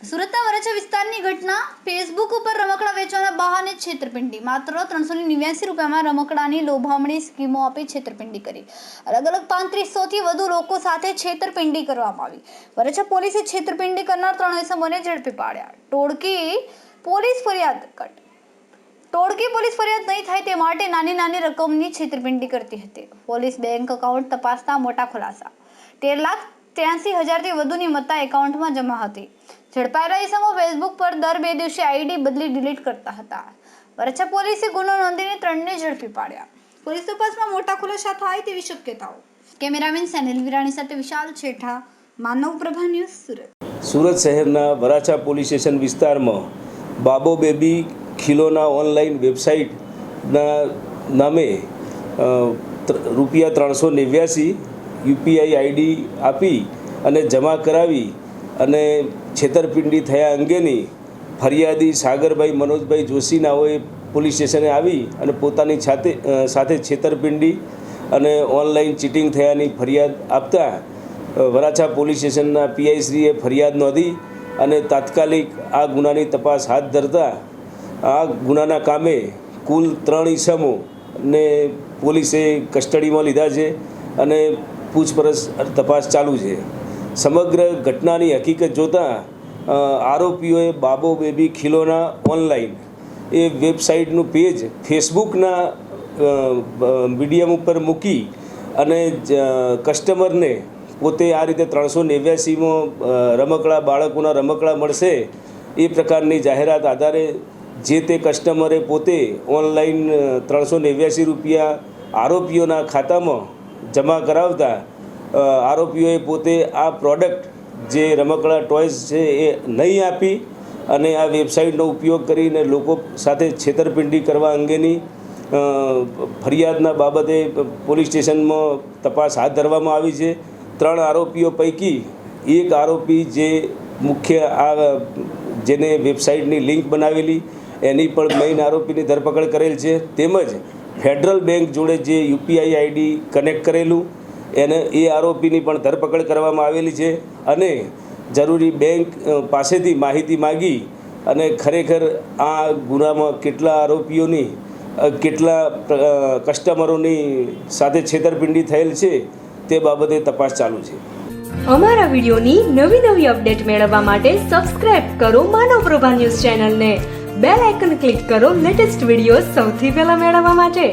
પ્રકારની ઘટના ફેસબુક ઉપર રમકડા વેચવાના બહાને છેતરપિંડી. માત્ર ત્રણસો નેવ્યાસી રૂપિયામાં રમકડાની લોભામણી સ્કીમો આપી છેતરપિંડી કરી. અલગ અલગ પાંત્રીસોથી વધુ લોકો સાથે છેતરપિંડી કરવામાં આવી. વરછા પોલીસે છેતરપિંડી કરનાર ત્રણ ઇસમોને ઝડપી પાડ્યા. ટોળકી પોલીસ ફરિયાદ કટ. ટોળકી પોલીસ ફરિયાદ નહીં થાય તે માટે નાની નાની રકમની છેતરપિંડી કરતી હતી. પોલીસ બેંક એકાઉન્ટ તપાસતા મોટા ખુલાસા. તેર લાખ ત્યાંસી હજારથી વધુની મત્તા એકાઉન્ટમાં જમા હતી. ઝડપાયેલા ઇસમો ફેસબુક પર દર બે દિવસે આઈડી બદલી ડિલીટ કરતા હતા. વરછા પોલીસે ગુનો નોંધીને ત્રણને ઝડપી પાડ્યા. પોલીસ તપાસમાં મોટા ખુલાસા થાય તેવી શક્યતાઓ. કેમેરામેન સેનિલ વિરાણી સાથે વિશાલ છેઠા, માનવ પ્રભા ન્યૂઝ સુરત. સુરત શહેરના વરાછા પોલીસ સ્ટેશન વિસ્તારમાં બાબો બેબી ખીલોના ઓનલાઈન વેબસાઇટના નામે રૂપિયા ત્રણસો નેવ્યાસી યુપીઆઈ આઈડી આપી અને જમા કરાવી અને છેતરપિંડી થયા અંગેની ફરિયાદી સાગરભાઈ મનોજભાઈ જોશીનાઓએ પોલીસ સ્ટેશને આવી અને પોતાની સાથે સાથે છેતરપિંડી અને ઓનલાઈન ચીટિંગ થયાની ફરિયાદ આપતા વરાછા પોલીસ સ્ટેશનના પીઆઈશ્રીએ ફરિયાદ નોંધી અને તાત્કાલિક આ ગુનાની તપાસ હાથ ધરતા, આ ગુનાના કામે કુલ ત્રણ ઈસમો ને પોલીસે કસ્ટડીમાં લીધા છે અને પૂછપરછ તપાસ ચાલુ છે. સમગ્ર ઘટનાની હકીકત જોતાં આરોપીઓએ બાબો બેબી ખીલોના ઓનલાઈન એ વેબસાઇટનું પેજ ફેસબુકના મીડિયમ ઉપર મૂકી અને કસ્ટમરને પોતે આ રીતે ત્રણસો નેવ્યાસીમાં રમકડા, બાળકોના રમકડા મળશે એ પ્રકારની જાહેરાત આધારે જે તે કસ્ટમરે પોતે ઓનલાઈન ત્રણસો નેવ્યાસી રૂપિયા આરોપીઓના ખાતામાં જમા કરાવતા આરોપીઓએ પોતે આ પ્રોડક્ટ જે રમકડા ટોયઝ છે એ નહીં આપી અને આ વેબસાઇટનો ઉપયોગ કરીને લોકો સાથે છેતરપિંડી કરવા અંગેની ફરિયાદના બાબતે પોલીસ સ્ટેશનમાં તપાસ હાથ ધરવામાં આવી છે. ત્રણ આરોપીઓ પૈકી એક આરોપી જે મુખ્ય આ, જેને વેબસાઇટની લિંક બનાવેલી, એની પણ મેઇન આરોપીની ધરપકડ કરેલ છે. તેમજ ફેડરલ બેંક જોડે જે યુપીઆઈ આઈડી કનેક્ટ કરેલું એને એ આરોપીની પણ ધરપકડ કરવામાં આવેલી છે અને જરૂરી બેંક પાસેથી માહિતી માગી અને ખરેખર આ ગુનામાં કેટલા આરોપીઓની કેટલા કસ્ટમરોની સાથે છેતરપિંડી થયેલ છે તે બાબતે તપાસ ચાલુ છે. અમારા વિડીયોની નવી નવી અપડેટ મેળવવા માટે સબસ્ક્રાઇબ કરો માનવ પ્રભા ન્યૂઝ ચેનલને. બેલ આઇકન ક્લિક કરો લેટેસ્ટ વીડિયો સૌથી પહેલા મેળવવા માટે.